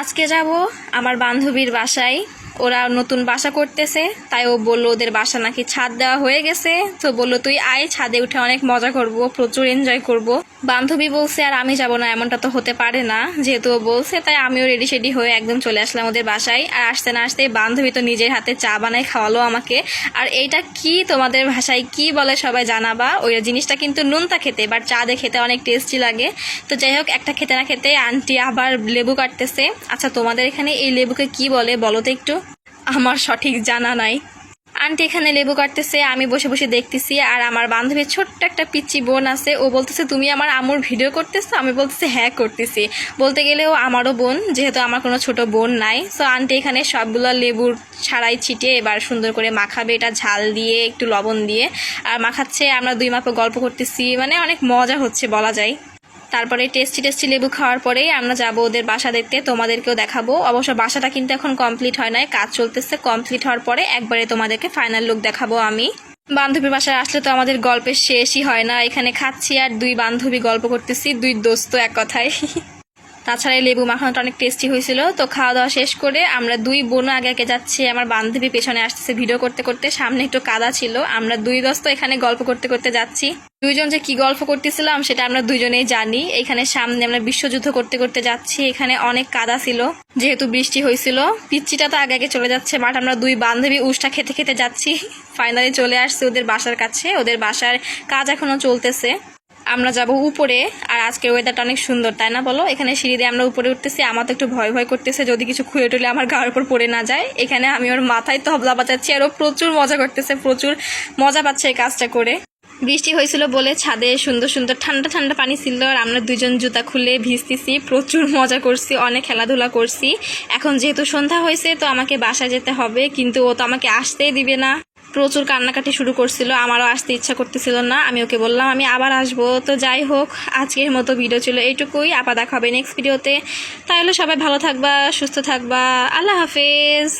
আজকে যাব আমার বান্ধবীর বাসায়। ওরা নতুন বাসা করতেছে, তাই ও বলল ওদের বাসা নাকি ছাদ দেওয়া হয়ে গেছে। তো বলল, তুই আয়, ছাদে উঠে অনেক মজা করব, প্রচুর এনজয় করব। বান্ধবী বলছে, আর আমি যাব না, এমনটা তো হতে পারে না। যেহেতু ও বলছে, তাই আমিও রেডি সেডি হয়ে একদম চলে আসলাম ওদের বাসায়। আর আসতে না আসতে বান্ধবী তো নিজের হাতে চা বানায় খাওয়ালো আমাকে। আর এইটা কি তোমাদের ভাষায় কি বলে সবাই জানাবা? ওই জিনিসটা কিন্তু নুনতা খেতে বাট চা দিয়ে খেতে অনেক টেস্টি লাগে। তো যাই হোক, একটা খেতে না খেতে আন্টি আবার লেবু কাটতেছে। আচ্ছা তোমাদের এখানে এই লেবুকে কি বলে, বলো তো একটু? আমার সঠিক জানা নাই। আন্টি এখানে লেবু কাটতেছে, আমি বসে বসে দেখতেছি, আর আমার বান্ধবীর ছোট্ট একটা পিচ্চি বোন আছে। ও বলতেছে, তুমি আমার আমুর ভিডিও করতেছো? আমি বলতেছি হ্যাঁ করতেছি। বলতে গেলেও আমারও বোন, যেহেতু আমার কোনো ছোট বোন নাই। সো আন্টি এখানে সবগুলো লেবুর ছাড়াই ছিটিয়ে এবার সুন্দর করে মাখাবে। এটা ঝাল দিয়ে, একটু লবণ দিয়ে, আর মাখাচ্ছে। আমরা দুই মাপে গল্প করতেছি মানে অনেক মজা হচ্ছে বলা যায়। তারপরে টেস্টি টেস্টি লেবু খাওয়ার পরেই আমরা যাব ওদের বাসা দেখতে, তোমাদেরকেও দেখাবো। অবশ্য বাসাটা কিন্তু এখন কমপ্লিট হয় নাই, কাজ চলতেছে। কমপ্লিট হওয়ার পরে একবারে তোমাদেরকে ফাইনাল লুক দেখাবো আমি। বান্ধবীর বাসায় আসলে তো আমাদের গল্পের শেষই হয় না। এখানে খাচ্ছি আর দুই বান্ধবী গল্প করতেছি, দুই দোস্ত এক কথায়। তাছাড়া লেবু মাখানোটা অনেক টেস্টি হয়েছিল। তো খাওয়া দাওয়া শেষ করে আমরা দুই বোন আগে আগে যাচ্ছি। আমার বান্ধবী পেছনে আসতেছে ভিডিও করতে করতে। সামনে একটু কাদা ছিল। আমরা দুই দোস্ত এখানে গল্প করতে করতে যাচ্ছি। দুইজন যে কি গল্প করতেছিলাম, সেটা আমরা দুজনেই জানি। এখানে সামনে আমরা বিশ্বযুদ্ধ করতে করতে যাচ্ছি। এখানে অনেক কাদা ছিল, যেহেতু বৃষ্টি হয়েছিল। পিচ্চিটা তো আগে আগে চলে যাচ্ছে বাট আমরা দুই বান্ধবী উষ্টা খেতে খেতে যাচ্ছি। ফাইনালি চলে আসছে ওদের বাসার কাছে। ওদের বাসার কাজ এখনও চলতেছে। আমরা যাব উপরে, আর আজকের ওয়েদারটা অনেক সুন্দর, তাই না বলো? এখানে সিঁড়ি দিয়ে আমরা উপরে উঠতেছি, আমার তো একটু ভয় ভয় করতেছে, যদি কিছু খুঁড়ে টুলে আমার গায়ের উপর পড়ে না যায়। এখানে আমি ওর মাথায় তবলা বাজাচ্ছি, আর ও প্রচুর মজা করতেছে, প্রচুর মজা পাচ্ছে এই কাজটা করে। বৃষ্টি হয়েছিল বলে ছাদে সুন্দর সুন্দর ঠান্ডা ঠান্ডা পানি ছিল, আর আমরা দুজন জুতা খুলে ভিজতেছি, প্রচুর মজা করছি, অনেক খেলাধুলা করছি। এখন যেহেতু সন্ধ্যা হয়েছে, তো আমাকে বাসায় যেতে হবে, কিন্তু ও তো আমাকে আসতেই দিবে না। প্রচুর কান্নাকাটি শুরু করছিল, আমারও আসতে ইচ্ছা করতেছিল না, আমি ওকে বললাম, আমি আবার আসব। তো যাই হোক, আজকের মতো ভিডিও ছিল এইটুকুই আবার দেখা হবে নেক্সট ভিডিওতে তাহলে সবাই ভালো থাকবা, সুস্থ থাকবা, আল্লাহ হাফেজ।